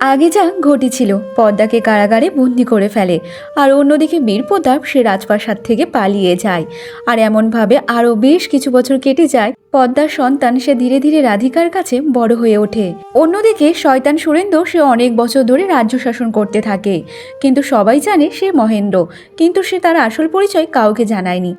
আগে যা ঘটেছিল, পদ্মাকে কারাগারে বন্দি করে ফেলে, আর অন্যদিকে বীর প্রতাপ সে রাজপ্রাসাদ থেকে পালিয়ে যায়। আর এমনভাবে আরও বেশ কিছু বছর কেটে যায়, পদ্মার সন্তান সে ধীরে ধীরে রাধিকার কাছে বড় হয়ে ওঠে। অন্যদিকে শয়তান সুরেন্দ্র সে অনেক বছর ধরে রাজ্য শাসন করতে থাকে, কিন্তু সবাই জানে সে মহেন্দ্র, কিন্তু সে তার আসল পরিচয় কাউকে জানায়নি।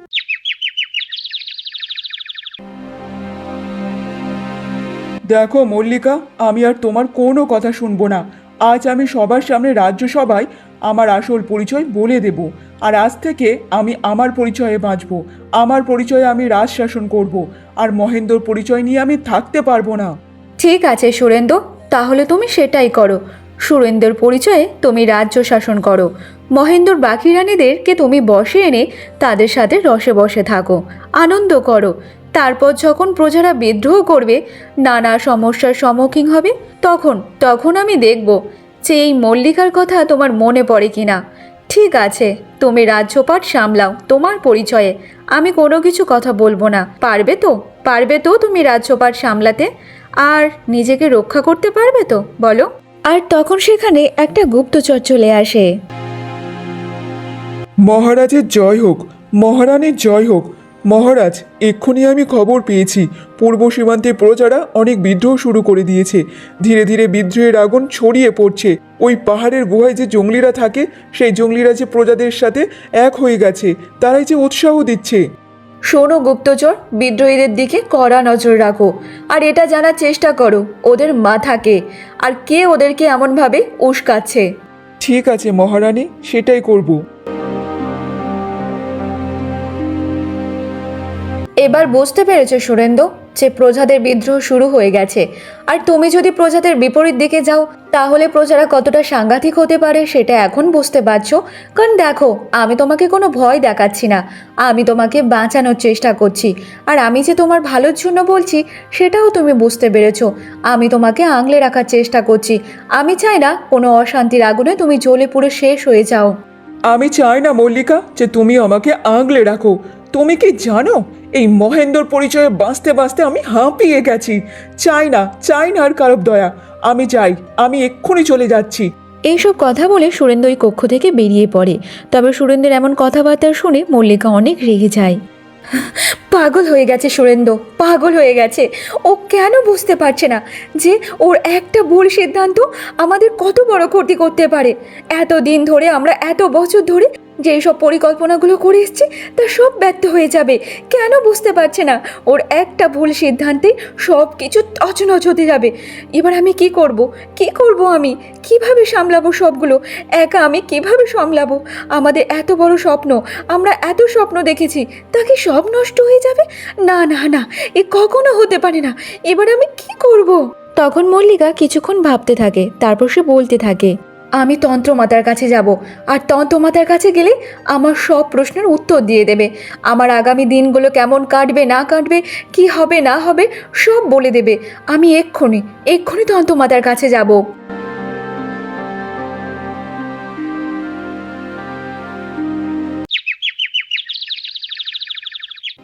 দেখো মল্লিকা, আমি আর তোমার কোনো কথা শুনব না। আজ আমি সবার সামনে রাজ্যসভায় আমার আসল পরিচয় বলে দেব। আর আজ থেকে আমি আমার পরিচয়ে বাঁচব। আমার পরিচয়ে আমি রাজ শাসন করব। আর মহেন্দ্রর পরিচয় নিয়ে আমি থাকতে পারব না। ঠিক আছে সুরেন্দ্র, তাহলে তুমি সেটাই করো। সুরেন্দ্রের পরিচয়ে তুমি রাজ্য শাসন করো। মহেন্দ্রর বাকি রানীদেরকে তুমি বসে এনে তাদের সাথে রসে বসে থাকো। আনন্দ করো। তারপর যখন প্রজারা বিদ্রোহ করবে নানা সমস্যার সম্মুখীন হবে তখন তখন আমি দেখব যে এই মল্লিকার কথা তোমার মনে পড়ে কিনা। ঠিক আছে তুমি রাজ্যপাট সামলাও তোমার পরিচয়ে। আমি কোনো কিছু কথা বলব না। পারবে তো? পারবে তো তুমি রাজ্যপাট সামলাতে? আর নিজেকে রক্ষা করতে পারবে তো? বলো। আর তখন সেখানে একটা গুপ্তচর চলে আসে। মহারাজের জয় হোক মহারানীর জয় হোক মহারাজ এক্ষুনি আমি খবর পেয়েছি। পূর্ব সীমান্তে প্রজারা অনেক বিদ্রোহ শুরু করে দিয়েছে। ধীরে ধীরে বিদ্রোহের আগুন ছড়িয়ে পড়ছে। ওই পাহাড়ের গুহায় যে জঙ্গলিরা থাকে সেই জঙ্গলিরা যে প্রজাদের সাথে এক হয়ে গেছে তারাই যে উৎসাহ দিচ্ছে। শোনো গুপ্তচর বিদ্রোহীদের দিকে কড়া নজর রাখো আর এটা জানার চেষ্টা করো ওদের মাথাকে আর কে ওদেরকে এমনভাবে উস্কাচ্ছে? ঠিক আছে মহারানী সেটাই করব। এবার বুঝতে পেরেছ সুরেন্দ্র যে প্রজাদের বিদ্রোহ শুরু হয়ে গেছে। আর তুমি যদি প্রজাদের বিপরীত দিকে যাও, তাহলে প্রজারা কতটা সাংঘাতিক হতে পারে সেটা এখন বুঝতে পারছ। কারণ দেখো, আমি তোমাকে কোনো ভয় দেখাচ্ছি না। আমি তোমাকে বাঁচানোর চেষ্টা করছি। আর আমি যে তোমার ভালোর জন্য বলছি, সেটাও তুমি বুঝতে পেরেছ। আমি তোমাকে আংলে রাখার চেষ্টা করছি। আমি চাই না কোনো অশান্তির আগুনে তুমি জ্বলে পুরো শেষ হয়ে যাও। আমি চাই না, মল্লিকা, যে তুমি আমাকে আগলে রাখো। তুমি কি জানো? এই মহেন্দ্রর পরিচয়ে বাঁচতে বাঁচতে আমি হাঁপিয়ে গেছি। চাই না চাই না আর কারোর দয়া। আমি যাই আমি এক্ষুনি চলে যাচ্ছি। এইসব কথা বলে সুরেন্দ্র ওই কক্ষ থেকে বেরিয়ে পড়ে। তবে সুরেন্দ্রের এমন কথাবার্তা শুনে মল্লিকা অনেক রেগে যায়। পাগল হয়ে গেছে সুরেন্দ্র পাগল হয়ে গেছে। ও কেন বুঝতে পারছে না যে ওর একটা ভুল সিদ্ধান্ত আমাদের কত বড় ক্ষতি করতে পারে। এত দিন ধরে আমরা এত বছর ধরে যে সব পরিকল্পনাগুলো করে এসছি, তা সব ব্যর্থ হয়ে যাবে। কেন বুঝতে পারছে না? ওর একটা ভুল সিদ্ধান্তে সব কিছু তছনছ হতে যাবে। এবার আমি কি করব? কি করব আমি? কীভাবে সামলাবো সবগুলো? একা আমি কীভাবে সামলাবো? আমাদের এত বড় স্বপ্ন, আমরা এত স্বপ্ন দেখেছি, তা কি সব নষ্ট হয়ে যাবে? না না না, এ কখনো হতে পারে না। এবার আমি কি করব? তখন মল্লিকা কিছুক্ষণ ভাবতে থাকে, তারপর সে বলতে থাকে আমি তন্ত্রমাতার কাছে যাব, আর তন্ত্রমাতার কাছে গেলে আমার সব প্রশ্নের উত্তর দিয়ে দেবে। আমার আগামী দিনগুলো কেমন কাটবে, না কাটবে, কি হবে, না হবে, সব বলে দেবে। আমি এক্ষুনি এক্ষুনি তন্ত্রমাতার কাছে যাব।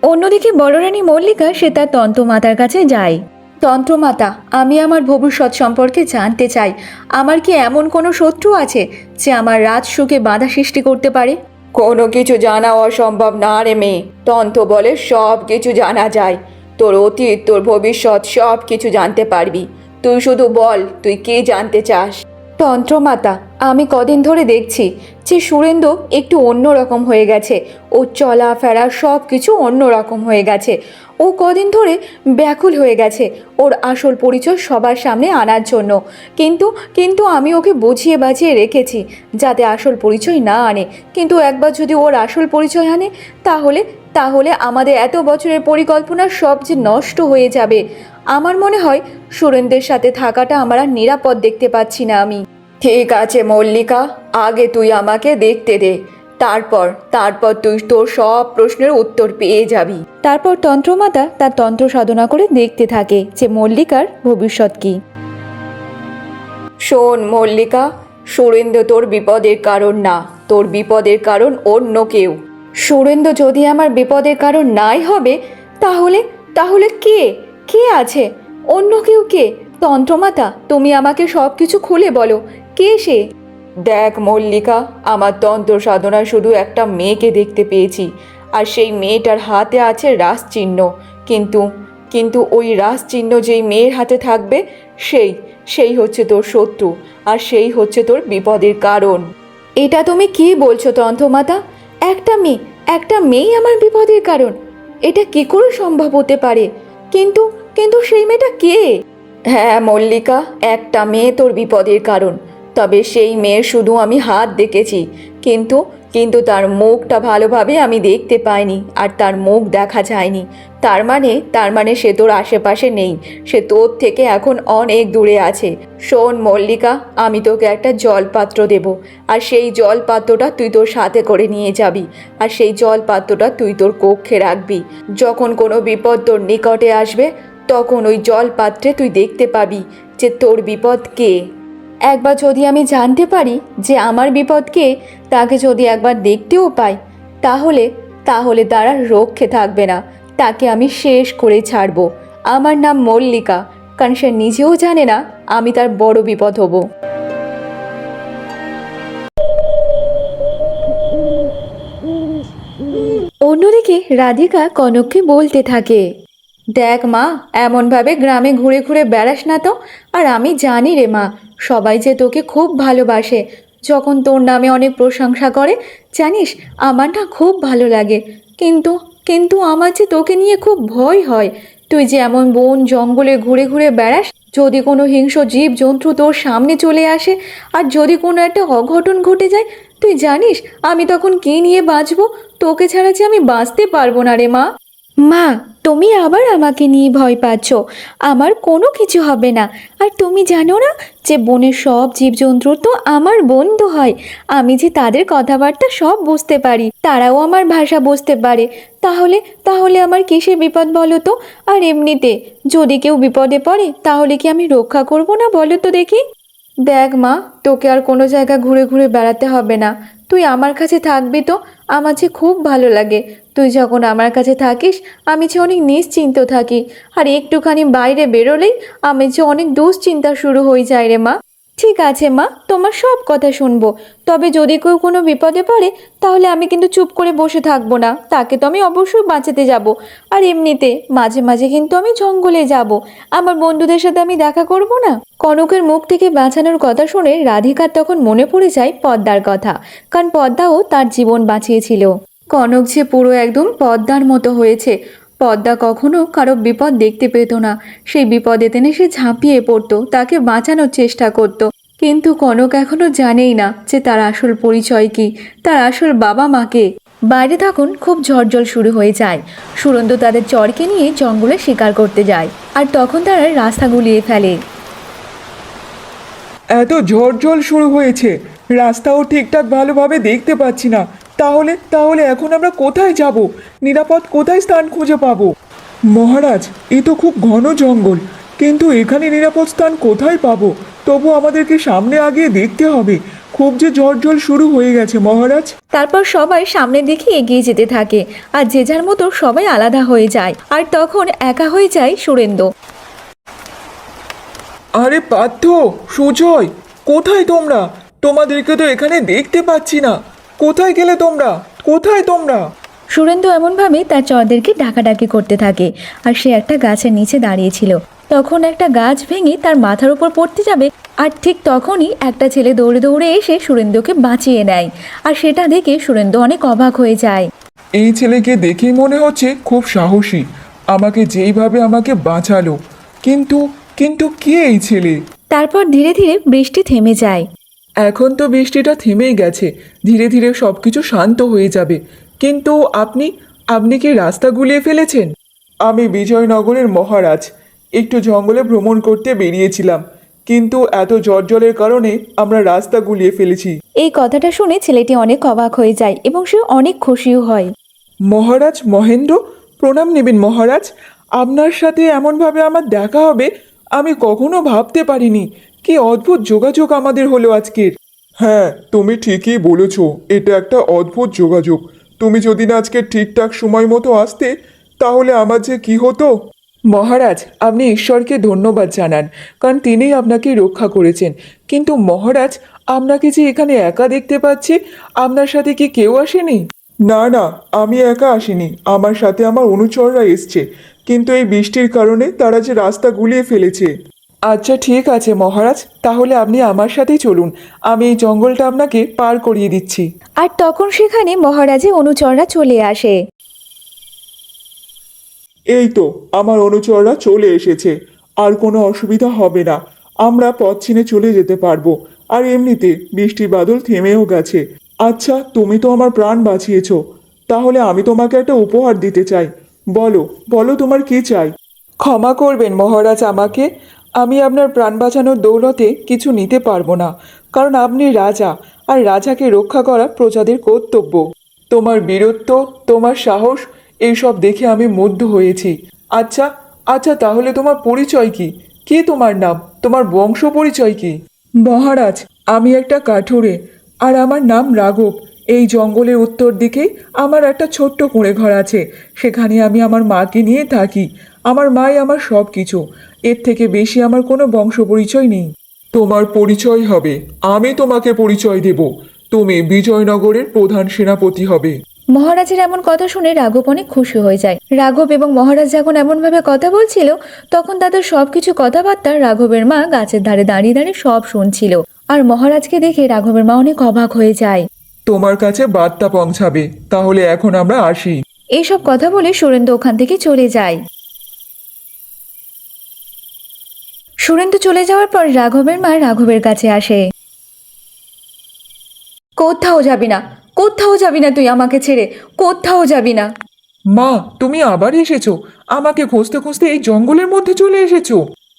অন্যদিকে বলরানী মল্লিকা সে তার তন্ত্রমাতার কাছে যায়। তন্ত্রমাতা আমি আমার ভবিষ্যৎ সম্পর্কে জানতে চাই। আমার কি এমন কোনো শত্রু আছে যে আমার রাজসুখে বাধা সৃষ্টি করতে পারে? কোনো কিছু জানা অসম্ভব না রে মেয়ে। তন্ত্র বলে সব কিছু জানা যায়। তোর অতীত তোর ভবিষ্যৎ সব কিছু জানতে পারবি। তুই শুধু বল তুই কে জানতে চাস? তন্ত্রমাতা আমি কদিন ধরে দেখছি যে সুরেন্দ্র একটু অন্যরকম হয়ে গেছে। ও চলাফেরা সব কিছু অন্যরকম হয়ে গেছে। ও কদিন ধরে ব্যাকুল হয়ে গেছে। ওর আসল পরিচয় সবার সামনে আনার জন্য। কিন্তু কিন্তু আমি ওকে বুঝিয়ে বাজিয়ে রেখেছি যাতে আসল পরিচয় না আনে। কিন্তু একবার যদি ওর আসল পরিচয় আনে, তাহলে তাহলে আমাদের এত বছরের পরিকল্পনা সব যে নষ্ট হয়ে যাবে। আমার মনে হয় সুরেন্দ্রের সাথে থাকাটা আমার আর নিরাপদ দেখতে পাচ্ছি না আমি। ঠিক আছে, মল্লিকা, আগে তুই আমাকে দেখতে দে। তারপর তারপর তুই তোর সব প্রশ্নের উত্তর পেয়ে যাবি। তারপর তন্ত্রমাতা তার তন্ত্র সাধনা করে দেখতে থাকে যে মল্লিকার ভবিষ্যৎ কি। শোন মল্লিকা, সুরেন্দ্র তোর বিপদের কারণ না, তোর বিপদের কারণ অন্য কেউ। সুরেন্দ্র যদি আমার বিপদের কারণ নাই হবে, তাহলে তাহলে কে? কে আছে? অন্য কেউ কে? তন্ত্রমাতা, তুমি আমাকে সব কিছু খুলে বলো, কে সে? দেখ মল্লিকা, আমার তন্ত্র সাধনায় শুধু একটা মেয়েকে দেখতে পেয়েছি, আর সেই মেয়েটার হাতে আছে রাস চিহ্ন কিন্তু কিন্তু ওই রাস চিহ্ন যেই মেয়ের হাতে থাকবে, সেই সেই হচ্ছে তোর শত্রু, আর সেই হচ্ছে তোর বিপদের কারণ। এটা তুমি কি বলছো তন্ত্রমাতা? একটা মেয়ে, একটা মেয়েই আমার বিপদের কারণ। এটা কি করে সম্ভব হতে পারে? কিন্তু কিন্তু সেই মেয়েটা কে? হ্যাঁ মল্লিকা, একটা মেয়ে তোর বিপদের কারণ। তবে সেই মেয়ের শুধু আমি হাত দেখেছি। কিন্তু কিন্তু তার মুখটা ভালোভাবে আমি দেখতে পাইনি আর তার মুখ দেখা যায়নি। তার মানে তার মানে সে তোর আশেপাশে নেই। সে তোর থেকে এখন অনেক দূরে আছে। শোন, মল্লিকা, আমি তোকে একটা জলপাত্র দেব। আর সেই জলপাত্রটা তুই তোর সাথে করে নিয়ে যাবি। আর সেই জলপাত্রটা তুই তোর কক্ষে রাখবি। যখন কোনো বিপদ তোর নিকটে আসবে, তখন ওই জলপাত্রে তুই দেখতে পাবি যে তোর বিপদ কে। একবার যদি আমি জানতে পারি যে আমার বিপদকে তাকে যদি একবার দেখতেও পাই, তাহলে তাহলে তারা রক্ষে থাকবে না। তাকে আমি শেষ করে ছাড়ব। আমার নাম মল্লিকা, কারণ সে নিজেও জানে না আমি তার বড় বিপদ হব। অন্যদিকে রাধিকা কনককে বলতে থাকে দেখ মা, এমনভাবে গ্রামে ঘুরে ঘুরে বেড়াস না তো। আর আমি জানি রে মা, সবাই যে তোকে খুব ভালোবাসে। যখন তোর নামে অনেক প্রশংসা করে, জানিস, আমার না খুব ভালো লাগে। কিন্তু কিন্তু আমার যে তোকে নিয়ে খুব ভয় হয়। তুই যে এমন বন জঙ্গলে ঘুরে ঘুরে বেড়াস, যদি কোনো হিংস্র জীব জন্তু তোর সামনে চলে আসে, আর যদি কোনো একটা অঘটন ঘটে যায়, তুই জানিস, আমি তখন কী নিয়ে বাঁচবো? তোকে ছাড়া যে আমি বাঁচতে পারব না রে মা। মা তুমি আবার আমাকে নিয়ে ভয় পাচ্ছ। আমার কোনো কিছু হবে না। আর তুমি জানো না যে বনের সব জীবজন্তু তো আমার বন্ধু হয়। আমি যে তাদের কথাবার্তা সব বুঝতে পারি, তারাও আমার ভাষা বুঝতে পারে। তাহলে তাহলে আমার কিসের বিপদ বলো তো? আর এমনিতে, যদি কেউ বিপদে পড়ে, তাহলে কি আমি রক্ষা করব না বলো তো দেখি? দেখ মা, তোকে আর কোনো জায়গা ঘুরে ঘুরে বেড়াতে হবে না। তুই আমার কাছে থাকবি তো? আমার যে খুব ভালো লাগে। তুই যখন আমার কাছে থাকিস, আমি যে অনেক নিশ্চিন্ত থাকি। আর একটুখানি বাইরে বেরোলেই আমি যে অনেক দুশ্চিন্তা শুরু হয়ে যায় রে মা। ঠিক আছে, মা, তোমার সব কথা শুনব। তবে যদি কেউ কোনো বিপদে পড়ে, তাহলে আমি কিন্তু চুপ করে বসে থাকব না। তাকে তো আমি অবশ্যই বাঁচাতে যাব। আর এমনিতে, মাঝে মাঝে কিন্তু আমি জঙ্গলে যাব। আমার বন্ধুদের সাথে আমি দেখা করব না? কনকের মুখ থেকে বাঁচানোর কথা শুনে রাধিকার তখন মনে পড়ে যায় পদ্মার কথা, কারণ পদ্মাও তার জীবন বাঁচিয়েছিল। কনক যে পুরো একদম পদ্মার মতো হয়েছে। পদ্মা কখনো কারও বিপদ দেখতে পেত না। সেই বিপদে তেনে সে ঝাঁপিয়ে পড়তো, তাকে বাঁচানোর চেষ্টা করত। কিন্তু কনক এখনও জানেই না যে তার আসল পরিচয় কি, তার আসল বাবা মাকে বাইরে তখন খুব ঝড়জল শুরু হয়ে যায়। সুরন্ত তাদের চরকে নিয়ে জঙ্গলে শিকার করতে যায় আর তখন তারা রাস্তা গুলিয়ে ফেলে। এত ঝড় শুরু হয়েছে, রাস্তাও ঠিকঠাক ভালোভাবে দেখতে পাচ্ছি না। তাহলে তাহলে এখন আমরা কোথায় যাব? নিরাপদ কোথায় স্থান খুঁজে পাবো? মহারাজ এ তো খুব ঘন জঙ্গল কিন্তু এখানে নিরাপদ স্থান কোথায় পাবো? তবু আমাদেরকে সামনে আগিয়ে দেখতে হবে। খুব যে জল শুরু হয়ে গেছে মহারাজ। তারপর সবাই সামনের দিকে এগিয়ে যেতে থাকে আর যে যার মতো সবাই আলাদা হয়ে যায় আর তখন একা হয়ে যায় সুরেন্দ্র। আরে পার্থ সুজয় কোথায় তোমরা? তোমাদেরকে তো এখানে দেখতে পাচ্ছি না। কোথায় গেলে তোমরা? কোথায় তোমরা? সুরেন্দ্র এমনভাবে তার চরদেরকে ডাকাডাকি করতে থাকে আর সে একটা গাছের নিচে দাঁড়িয়েছিল। তখন একটা গাছ ভেঙে তার মাথার উপর পড়তে যাবে আর ঠিক তখনই একটা ছেলে দৌড়ে দৌড়ে এসে সুরেন্দ্রকে বাঁচিয়ে নেয় আর সেটা দেখে সুরেন্দ্র অনেক অবাক হয়ে যায়। এই ছেলেকে দেখেই মনে হচ্ছে খুব সাহসী। আমাকে যেইভাবে আমাকে বাঁচালো। কিন্তু কিন্তু কে এই ছেলে? তারপর ধীরে ধীরে বৃষ্টি থেমে যায়। এখন তো বৃষ্টিটা থেমেই গেছে। ধীরে ধীরে সব কিছু শান্ত হয়ে যাবে। কিন্তু আপনি আপনি কি রাস্তা গুলিয়ে ফেলেছেন? আমি বিজয়নগরের মহারাজ। একটু জঙ্গলে ভ্রমণ করতে বেরিয়েছিলাম। কিন্তু এত জলের কারণে আমরা রাস্তা গুলিয়ে ফেলেছি। এই কথাটা শুনে ছেলেটি অনেক অবাক হয়ে যায় এবং সে অনেক খুশিও হয়। মহারাজ মহেন্দ্র প্রণাম নেবেন মহারাজ। আপনার সাথে এমনভাবে আমার দেখা হবে আমি কখনো ভাবতে পারিনি কি অদ্ভুত যোগাযোগ আমাদের হলো আজকের। হ্যাঁ তুমি ঠিকই বলেছ, এটা একটা অদ্ভুত যোগাযোগ। তুমি যদি না আজকে ঠিকঠাক সময় মতো আসতে, তাহলে আমার যে কি হতো? মহারাজ, আপনি ঈশ্বরকে ধন্যবাদ জানান, কারণ তিনি আপনাকে রক্ষা করেছেন। কিন্তু মহারাজ, আপনাকে যে এখানে একা দেখতে পাচ্ছি, আপনার সাথে কি কেউ আসেনি? না না, আমি একা আসিনি। আমার সাথে আমার অনুচররা এসছে। কিন্তু এই বৃষ্টির কারণে তারা যে রাস্তা গুলিয়ে ফেলেছে। আচ্ছা ঠিক আছে মহারাজ। তাহলে আপনি আমার সাথেই চলুন। আমি এই জঙ্গলটা আপনাকে পার করিয়ে দিচ্ছি। আর তখন সেখানে মহারাজের অনুচররা চলে আসে। এই তো আমার অনুচররা চলে এসেছে। আর কোনো অসুবিধা হবে না। আমরা পথ চিনে চলে যেতে পারব। আর এমনিতে বৃষ্টি বাদল থেমেও গেছে। আচ্ছা তুমি তো আমার প্রাণ বাঁচিয়েছ। তাহলে আমি তোমাকে একটা উপহার দিতে চাই। বলো বলো তোমার কি চাই? ক্ষমা করবেন মহারাজ আমাকে। আমি আপনার প্রাণ বাঁচানোর দৌলতে কিছু নিতে পারব না, কারণ আপনি রাজা, আর রাজাকে রক্ষা করা প্রজাদের কর্তব্য। তোমার বীরত্ব, তোমার সাহস, এইসব দেখে আমি মুগ্ধ হয়েছি। আচ্ছা আচ্ছা তাহলে তোমার পরিচয় কি? কি তোমার নাম? তোমার বংশ পরিচয় কি? মহারাজ, আমি একটা কাঠুরে, আর আমার নাম রাঘব। এই জঙ্গলের উত্তর দিকেই আমার একটা ছোট্ট কুঁড়ে ঘর আছে। সেখানে আমি আমার মাকে নিয়ে থাকি। আমার মাই আমার সব কিছু এর থেকে বেশি আমার কোনো বংশ পরিচয় নেই। তোমার পরিচয় হবে। আমি তোমাকে পরিচয় দেব। তুমি বিজয়নগরের প্রধান সেনাপতি হবে। মহারাজের এমন কথা শুনে রাঘব অনেক খুশি হয়ে যায়। রাঘব এবং মহারাজ যখন এমনভাবে কথা বলছিল, তখন তাদের সবকিছু কথাবার্তা রাঘবের মা গাছের ধারে দাঁড়িয়ে দাঁড়িয়ে সব শুনছিল। আর মহারাজকে দেখে রাঘবের মা অনেক অবাক হয়ে যায়। তোমার কাছে বার্তা পৌঁছাবে তাহলে এখন আমরা আসি। এইসব কথা বলে সুরেন্দ্র ওখান থেকে চলে যায়। সুরেন্দ্র চলে যাওয়ার পর রাঘবের মা রাঘবের কাছে আসে। কোথাও যাবি না কোথাও যাবি না তুই আমাকে ছেড়ে কোথাও যাবি না। মা তুমি আবার এসেছ। আমাকে খুঁজতে খুঁজতে এই জঙ্গলের মধ্যে চলে এসেছ।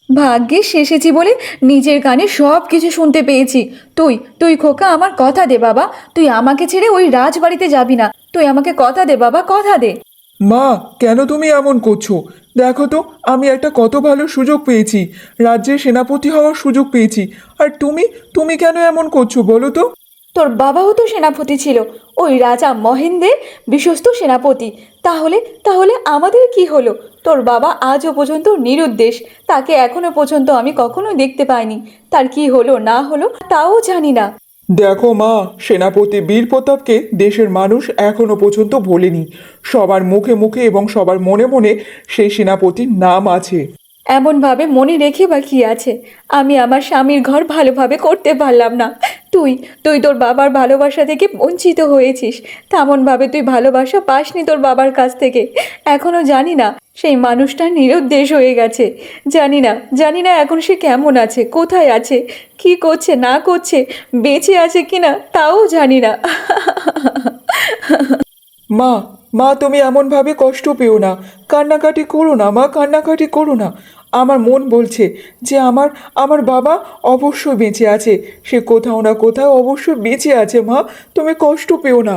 ভাগ্যিস এসেছি বলে নিজের কানে সব কিছু শুনতে পেয়েছি। তুই তুই খোকা আমার কথা দে বাবা। তুই আমাকে ছেড়ে ওই রাজবাড়িতে যাবি না। তুই আমাকে কথা দে বাবা কথা দে। মা কেন তুমি এমন করছ? দেখো তো আমি একটা কত ভালো সুযোগ পেয়েছি। রাজ্যের সেনাপতি হওয়ার সুযোগ পেয়েছি। আর তুমি তুমি কেন এমন করছ বলো তো? তোর বাবাও তো সেনাপতি ছিল। ওই রাজা মহেন্দ্রের বিশ্বস্ত সেনাপতি। তাহলে তাহলে আমাদের কি হলো? তোর বাবা আজও পর্যন্ত নিরুদ্দেশ। তাকে এখনও পর্যন্ত আমি কখনো দেখতে পাইনি। তার কি হলো না হলো তাও জানি না। দেখো মা সেনাপতি বীর প্রতাপকে দেশের মানুষ এখনও পর্যন্ত ভোলেনি। সবার মুখে মুখে এবং সবার মনে মনে সেই সেনাপতির নাম আছে। এমনভাবে মনে রেখে বা কি আছে? আমি আমার স্বামীর ঘর ভালোভাবে করতে পারলাম না। তুই তুই তোর বাবার ভালোবাসা থেকে বঞ্চিত হয়েছিস। তেমনভাবে তুই ভালোবাসা পাসনি তোর বাবার কাছ থেকে। এখনও জানি না, সেই মানুষটা নিরুদ্দেশ হয়ে গেছে। জানি না জানি না এখন সে কেমন আছে, কোথায় আছে, কি করছে, না করছে, বেঁচে আছে কিনা, তাও জানি না। মা মা তুমি এমনভাবে কষ্ট পেও না। কান্নাকাটি করো না, মা, কান্নাকাটি করো না। আমার মন বলছে যে আমার আমার বাবা অবশ্যই বেঁচে আছে। সে কোথাও না কোথাও অবশ্যই বেঁচে আছে, মা। তুমি কষ্ট পেও না।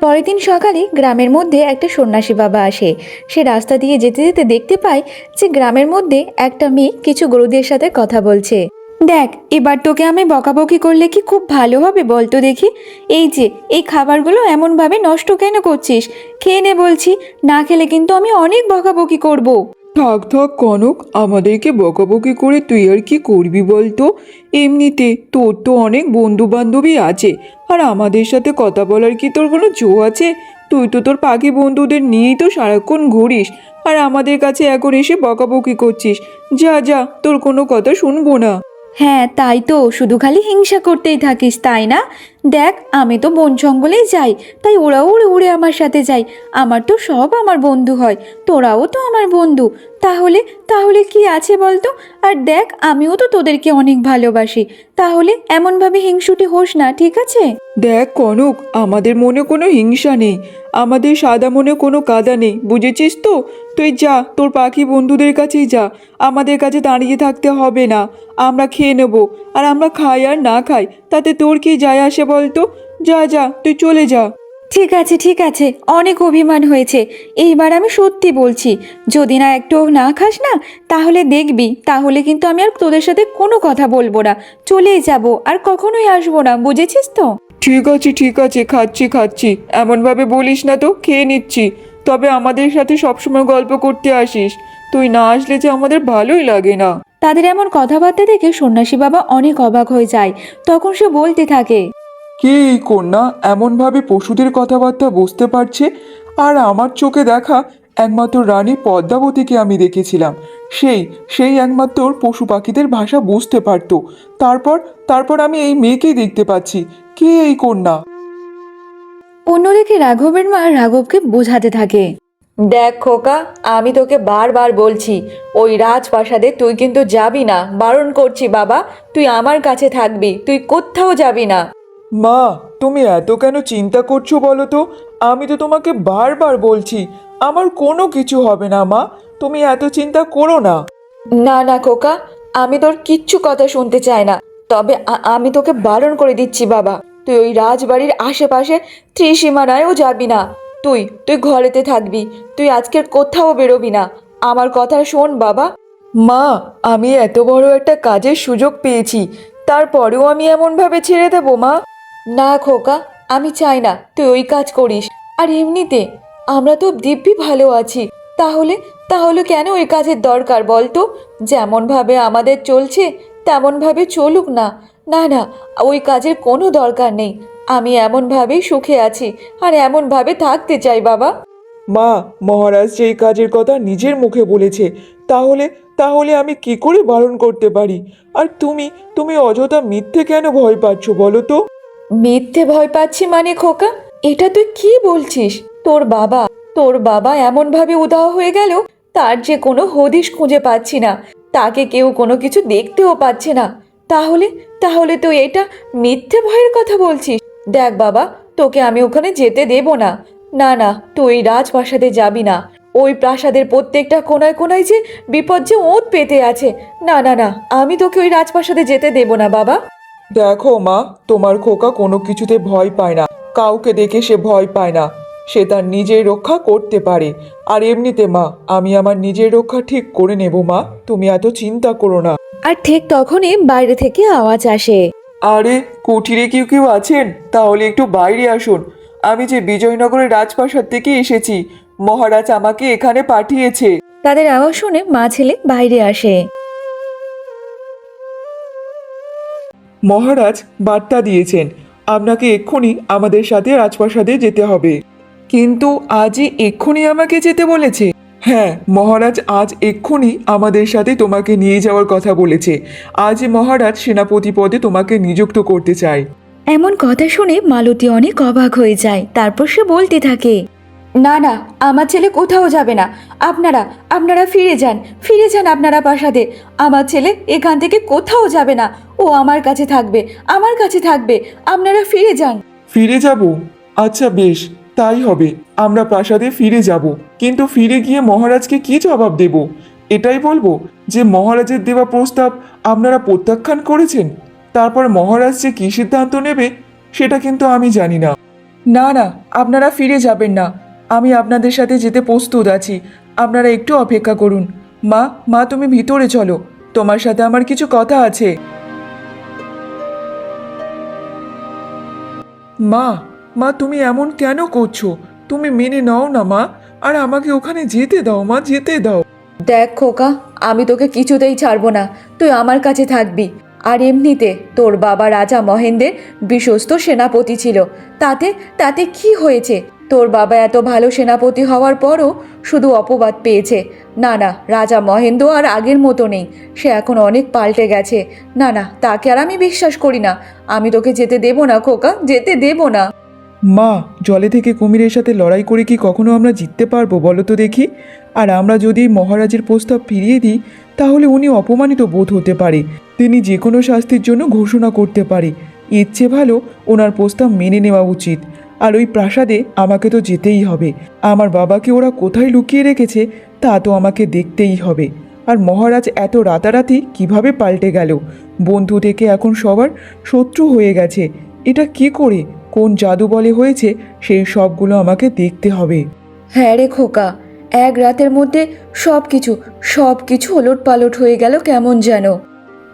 পরের দিন সকালে গ্রামের মধ্যে একটা সন্ন্যাসী বাবা আসে। সে রাস্তা দিয়ে যেতে যেতে দেখতে পায় যে গ্রামের মধ্যে একটা মেয়ে কিছু গরুদের সাথে কথা বলছে। দেখ, এবার তোকে আমি বকাবকি করলে কি খুব ভালো হবে বলতো দেখি। এই যে, এই খাবারগুলো এমনভাবে নষ্ট কেন করছিস? খেয়ে নে বলছি, না খেলে কিন্তু আমি অনেক বকাবকি করব। থাক থাক কনক, আমাদেরকে বকাবকি করে তুই আর কি করবি বলতো এমনিতে তোর তো অনেক বন্ধু বান্ধবী আছে, আর আমাদের সাথে কথা বলার কি তোর কোনো জো আছে? তুই তো তোর পাখি বন্ধুদের নিয়েই তো সারাক্ষণ ঘুরিস, আর আমাদের কাছে এখন এসে বকাবকি করছিস। যা যা, তোর কোনো কথা শুনব না। হ্যাঁ তাই তো। শুধু খালি হিংসা করতেই থাকিস তাই না? দেখ, আমি তো বন জঙ্গলেই যাই, তাই ওরাও উড়ে উড়ে আমার সাথে যায়। আমার তো সব আমার বন্ধু হয়, তোরাও তো আমার বন্ধু। তাহলে তাহলে কি আছে বলতো? আর দেখ, আমিও তো তোদেরকে অনেক ভালোবাসি। তাহলে এমনভাবে হিংসুটি হোস না, ঠিক আছে? দেখ, কনক, আমাদের মনে কোনো হিংসা নেই। আমাদের সাদা মনে কোনো কাদা নেই, বুঝেছিস তো? তুই যা, তোর পাখি বন্ধুদের কাছেই যা। আমাদের কাছে দাঁড়িয়ে থাকতে হবে না। আমরা খেয়ে নেব, আর আমরা খাই আর না খাই, তাতে তোর কি যায় আসে বলতো যা যা তুই চলে যা। ঠিক আছে ঠিক আছে অনেক অভিমান হয়েছে। এইবার আমি সত্যি বলছি যদি না একটু না খাস না তাহলে দেখবি তাহলে কিন্তু আমি আর তোদের সাথে কোনো কথা বলব না। চলেই যাব আর কখনোই আসব না বুঝেছিস তো? ঠিক আছে ঠিক আছে খাচ্ছি খাচ্ছি। এমনভাবে বলিস না তো খেয়ে নিচ্ছি। তবে আমাদের সাথে সবসময় গল্প করতে আসিস। তুই না আসলে যে আমাদের ভালোই লাগে না। তাদের এমন কথাবার্তা দেখে সন্ন্যাসী বাবা অনেক অবাক হয়ে যায়। তখন সে বলতে থাকে কে এই কন্যা? এমনভাবে পশুদের কথাবার্তা বুঝতে পারছে? আর আমার চোখে দেখা একমাত্র রানী পদ্মাবতীকে আমি দেখেছিলাম। সেই সেই একমাত্র পশু পাখিদের ভাষা বুঝতে পারতো। তারপর তারপর আমি এই মেয়েকেই দেখতে পাচ্ছি। কে এই কন্যা? অন্যদিকে রাঘবের মা রাঘবকে বোঝাতে থাকে। দেখ খোকা আমি তোকে বারবার বলছি ওই রাজপ্রাসাদে তুই কিন্তু যাবি না। বারণ করছি বাবা তুই আমার কাছে থাকবি তুই কোথাও যাবি না। মা তুমি এত কেন চিন্তা করছ বলো তো? আমি তো তোমাকে বারবার বলছি আমার কোনো কিছু হবে না মা তুমি এত চিন্তা করো না। না না খোকা আমি তোর কিচ্ছু কথা শুনতে চাই না তবে আমি তোকে বারণ করে দিচ্ছি বাবা তুই ওই রাজবাড়ির আশেপাশে ত্রিসীমানায়ও যাবি না তুই তুই ঘরেতে থাকবি তুই আজকের কোথাও বেরোবি না আমার কথা শোন বাবা। মা আমি এত বড় একটা কাজের সুযোগ পেয়েছি তারপরেও আমি এমনভাবে ছেড়ে দেবো মা? না খোকা, আমি চাই না, তুই ওই কাজ করিস। আর এমনিতে, আমরা তো দিব্যি ভালো আছি। তাহলে তাহলে কেন ওই কাজের দরকার বলতো? যেমনভাবে আমাদের চলছে, তেমনভাবে চলুক না। না না, ওই কাজের কোনো দরকার নেই। আমি এমনভাবেই সুখে আছি, আর এমনভাবে থাকতে চাই, বাবা। মা, মহারাজ যেই কাজের কথা নিজের মুখে বলেছে, তাহলে তাহলে আমি কি করে বারণ করতে পারি? আর তুমি তুমি অযথা মিথ্যে কেন ভয় পাচ্ছ বলো তো? মিথ্যে ভয় পাচ্ছি মানে খোকা? এটা তুই কি বলছিস? তোর বাবা তোর বাবা এমনভাবে উদাহ হয়ে গেল, তার যে কোনো হদিশ খুঁজে পাচ্ছি না। তাকে কেউ কোনো কিছু দেখতেও পাচ্ছে না। তাহলে তাহলে তুই এটা মিথ্যে ভয়ের কথা বলছিস? দেখ বাবা, তোকে আমি ওখানে যেতে দেব না। না না, তুই রাজপ্রাসাদে যাবি না। ওই প্রাসাদের প্রত্যেকটা কোনায় কোনায় যে বিপদ যে ওত পেতে আছে। না না না, আমি তোকে ওই রাজপ্রাসাদে যেতে দেব না বাবা। দেখো মা তোমার খোকা কোনো কিছুতে ভয় পায় না। কাউকে দেখে সে ভয় পায় না। সে তার নিজের রক্ষা করতে পারে। আর এমনিতে মা আমি আমার নিজের রক্ষা ঠিক করে নেব মা। তুমি এত চিন্তা করো না। আর ঠিক তখনই বাইরে থেকে আওয়াজ আসে। আরে কুঠিরে কেউ কেউ আছেন? তাহলে একটু বাইরে আসুন। আমি যে বিজয়নগরের রাজপ্রাসাদ থেকে এসেছি। মহারাজ আমাকে এখানে পাঠিয়েছে। তাদের আওয়াজ শুনে মা ছেলে বাইরে আসে। মহারাজ বার্তা দিয়েছেন, আপনাকে এক্ষুনি আমাদের সাথে রাজপ্রাসাদে যেতে হবে। কিন্তু আজই এক্ষুনি আমাকে যেতে বলেছে। হ্যাঁ মহারাজ আজ এক্ষুনি আমাদের সাথে তোমাকে নিয়ে যাওয়ার কথা বলেছে। আজ মহারাজ সেনাপতি পদে তোমাকে নিযুক্ত করতে চায়। এমন কথা শুনে মালতী অনেক অবাক হয়ে যায়, তারপর সে বলতে থাকে না না আমার ছেলে কোথাও যাবে না। আপনারা আপনারা ফিরে যান ফিরে যান আপনারা প্রাসাদে। আমার ছেলে এখান থেকে কোথাও যাবে না। ও আমার কাছে থাকবে আমার কাছে থাকবে। আপনারা ফিরে যান। ফিরে যাব? আচ্ছা বেশ তাই হবে। আমরা প্রাসাদে ফিরে যাব। কিন্তু ফিরে গিয়ে মহারাজকে কি জবাব দেব? এটাই বলব যে মহারাজের দেওয়া প্রস্তাব আপনারা প্রত্যাখ্যান করেছেন। তারপর মহারাজ যে কী সিদ্ধান্ত নেবে সেটা কিন্তু আমি জানি না। না না আপনারা ফিরে যাবেন না। আমি আপনাদের সাথে যেতে প্রস্তুত আছি। আপনারা একটু অপেক্ষা করুন। মা মা, তুমি ভিতরে চলো। তোমার সাথে আমার কিছু কথা আছে। মা মা, তুমি এমন কেন করছ? তুমি মেনে নাও না, মা। আর আমাকে ওখানে যেতে দাও, মা, যেতে দাও। দেখ খোকা, আমি তোকে কিছুতেই ছাড়বো না। তুই আমার কাছে থাকবি। আর এমনিতে তোর বাবা রাজা মহেন্দ্রের বিশ্বস্ত সেনাপতি ছিল। তাতে তাতে কি হয়েছে? তোর বাবা এত ভালো সেনাপতি হওয়ার পরও শুধু অপবাদ পেয়েছে। না না, রাজা মহেন্দ্র আর আগের মতো নেই। সে এখন অনেক পাল্টে গেছে। না না, তাকে আর আমি বিশ্বাস করি না। আমি তোকে যেতে দেবো না, খোকা, যেতে দেবো না। মা, জলে থেকে কুমিরের সাথে লড়াই করে কি কখনো আমরা জিততে পারব বলো তো দেখি? আর আমরা যদি মহারাজের প্রস্তাব ফিরিয়ে দিই, তাহলে উনি অপমানিত বোধ হতে পারে। তিনি যে কোনো শাস্তির জন্য ঘোষণা করতে পারে। ইচ্ছে ভালো ওনার প্রস্তাব মেনে নেওয়া উচিত। আর ওই প্রাসাদে আমাকে তো যেতেই হবে। আমার বাবাকে ওরা কোথায় লুকিয়ে রেখেছে তা তো আমাকে দেখতেই হবে। আর মহারাজ এত রাতারাতি কীভাবে পাল্টে গেল? বন্ধু থেকে এখন সবার শত্রু হয়ে গেছে। এটা কি করে? কোন জাদু বলে হয়েছে সেই সবগুলো আমাকে দেখতে হবে। হ্যাঁ রে খোকা এক রাতের মধ্যে সব কিছু সব কিছু ওলট পালট হয়ে গেল কেমন যেন।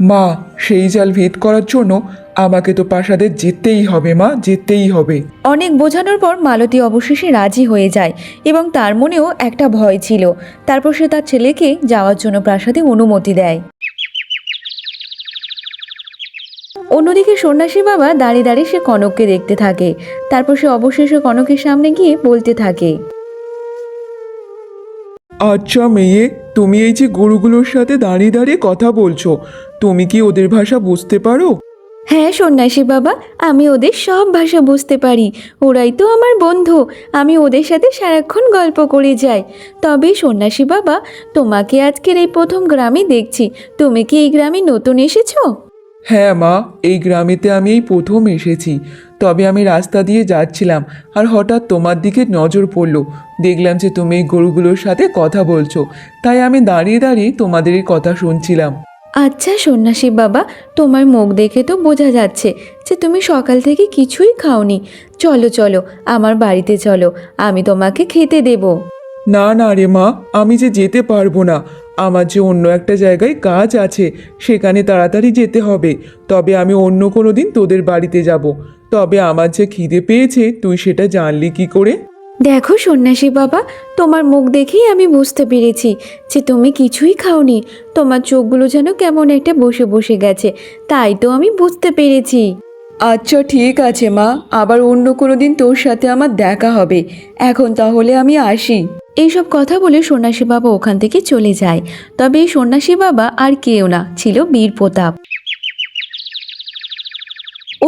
মা সেই জাল ভেদ করার জন্য আমাকে তো প্রাসাদে যেতেই হবে মা যেতেই হবে। অনেক বোঝানোর পর মালতী অবশেষে রাজি হয়ে যায় এবং তার মনেও একটা ভয় ছিল। তারপর সে তার ছেলেকে যাওয়ার জন্য প্রাসাদে অনুমতি দেয়। অন্যদিকে সন্ন্যাসী বাবা দাঁড়িয়ে দাঁড়িয়ে সে কনককে দেখতে থাকে। তারপর সে অবশেষে কনকের সামনে গিয়ে বলতে থাকে আচ্ছা মেয়ে তুমি এই যে গরুগুলোর সাথে দাঁড়িয়ে দাঁড়িয়ে কথা বলছো তুমি কি ওদের ভাষা বুঝতে পারো? হ্যাঁ সন্ন্যাসী বাবা, আমি ওদের সব ভাষা বুঝতে পারি। ওরাই তো আমার বন্ধু। আমি ওদের সাথে সারাক্ষণ গল্প করে যাই। তবে সন্ন্যাসী বাবা, তোমাকে আজকের এই প্রথম গ্রামে দেখছি। তুমি কি এই গ্রামে নতুন এসেছ? হ্যাঁ মা, এই গ্রামেতে আমি এই প্রথম এসেছি। তবে আমি রাস্তা দিয়ে যাচ্ছিলাম আর হঠাৎ তোমার দিকে নজর পড়ল। দেখলাম যে তুমি এই গরুগুলোর সাথে কথা বলছো। তাই আমি দাঁড়িয়ে দাঁড়িয়ে তোমাদের এই কথা শুনছিলাম। আচ্ছা সন্ন্যাসী বাবা, তোমার মুখ দেখে তো বোঝা যাচ্ছে যে তুমি সকাল থেকে কিছুই খাওনি। চলো চলো, আমার বাড়িতে চলো, আমি তোমাকে খেতে দেবো। না না রে মা, আমি যে যেতে পারব না। আমার যে অন্য একটা জায়গায় কাজ আছে, সেখানে তাড়াতাড়ি যেতে হবে। তবে আমি অন্য কোনো দিন তোদের বাড়িতে যাব। তবে আমার যে খিদে পেয়েছে, তুই সেটা জানলি কি করে? দেখো সন্ন্যাসী বাবা তোমার মুখ দেখেই আমি বুঝতে পেরেছি যে তুমি কিছুই খাওনি। তোমার চোখগুলো যেন কেমন একটা বসে বসে গেছে তাই তো আমি বুঝতে পেরেছি। আচ্ছা ঠিক আছে মা আবার অন্য কোনো দিন তোর সাথে আমার দেখা হবে। এখন তাহলে আমি আসি। এইসব কথা বলে সন্ন্যাসী বাবা ওখান থেকে চলে যায়। তবে এই সন্ন্যাসী বাবা আর কেউ না ছিল বীর প্রতাপ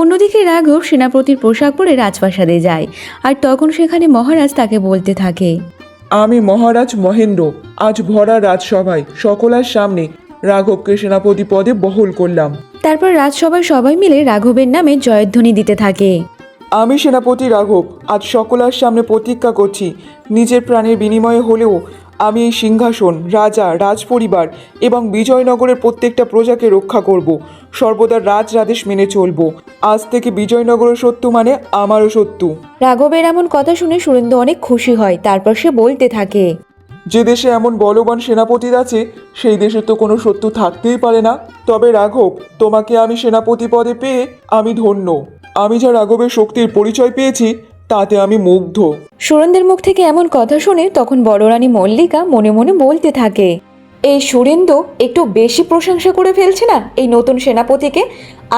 অন্যদিকে রাঘব সেনাপতির পোশাক পরে রাজপ্রাসাদে যায় আর তখন সেখানে মহারাজ তাকে বলতে থাকে। আমি মহারাজ মহেন্দ্র আজ ভরা রাজসভায় সকলের সামনে রাঘবকে সেনাপতি পদে বহল করলাম। তারপর রাজসভায় সবাই মিলে রাঘবের নামে জয়ধ্বনি দিতে থাকে। আমি সেনাপতি রাঘব আজ সকলের সামনে প্রতিজ্ঞা করছি নিজের প্রাণের বিনিময়ে হলেও আমি এই সিংহাসন রাজা রাজপরিবার এবং বিজয়নগরের প্রত্যেকটা প্রজাকে রক্ষা করব। সর্বদা রাজ রাজেশ মেনে চলব। আজ থেকে বিজয়নগরের সত্য মানে আমারও সত্য। রাঘবের এমন কথা শুনে সুরেন্দ্র অনেক খুশি হয় তারপর সে বলতে থাকে যে দেশে এমন বলবান সেনাপতি আছে সেই দেশে তো কোনো সত্য থাকতেই পারে না। তবে রাঘব তোমাকে আমি সেনাপতি পদে পেয়ে আমি ধন্য। আমি যা রাঘবের শক্তির পরিচয় পেয়েছি তাতে আমি মুগ্ধ। সুরেন্দ্রের মুখ থেকে এমন কথা শুনে তখন বড় রানী মল্লিকা মনে মনে বলতে থাকে, এই সুরেন্দ্র একটু বেশি প্রশংসা করে ফেলছে না এই নতুন সেনাপতিকে?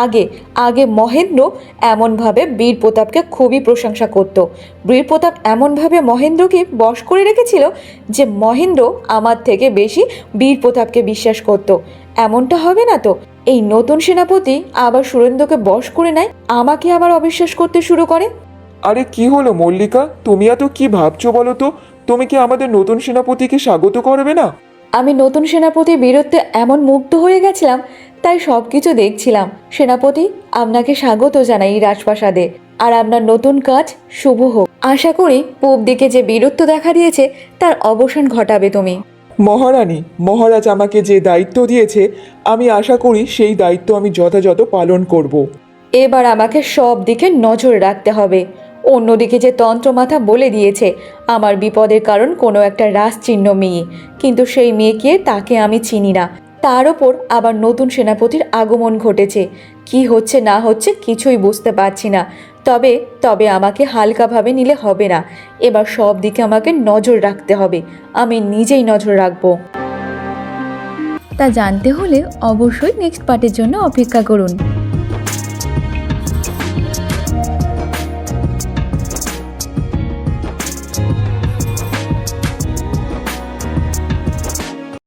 আগে আগে মহেন্দ্র এমনভাবে বীর প্রতাপকে খুবই প্রশংসা করত। বীর প্রতাপ এমনভাবে মহেন্দ্রকে বশ করে রেখেছিল যে মহেন্দ্র আমার থেকে বেশি বীর প্রতাপকে বিশ্বাস করত। এমনটা হবে না তো? এই নতুন সেনাপতি আবার সুরেন্দ্রকে বশ করে নেয়, আমাকে আবার অবিশ্বাস করতে শুরু করে। আরে কি হলো মল্লিকা? তুমি এত কি ভাবছ বলো তো? তুমি কি আমাদের নতুন সেনাপতিকে স্বাগত করবে না? আমি নতুন সেনাপতির বীরত্বে এমন মুগ্ধ হয়ে গেছিলাম তাই সব কিছু দেখছিলাম। সেনাপতি আপনাকে স্বাগত জানাই রাজপ্রাসাদে। আর আপনার নতুন কাজ শুভ হোক। আশা করি পূব দিকে যে বীরত্ব দেখা দিয়েছে তার অবসান ঘটাবে তুমি। মহারানী মহারাজ আমাকে যে দায়িত্ব দিয়েছে আমি আশা করি সেই দায়িত্ব আমি যথাযথ পালন করব। এবার আমাকে সব দিকে নজর রাখতে হবে। অন্যদিকে যে তন্ত্রমাথা বলে দিয়েছে, আমার বিপদের কারণ কোনো একটা রাজচিহ্ন মেয়ে। কিন্তু সেই মেয়েকে তাকে আমি চিনি না। তার ওপর আবার নতুন সেনাপতির আগমন ঘটেছে। কি হচ্ছে না হচ্ছে কিছুই বুঝতে পারছি না। তবে তবে আমাকে হালকাভাবে নিলে হবে না। এবার সব দিকে আমাকে নজর রাখতে হবে। আমি নিজেই নজর রাখব। তা জানতে হলে অবশ্যই নেক্সট পার্টের জন্য অপেক্ষা করুন।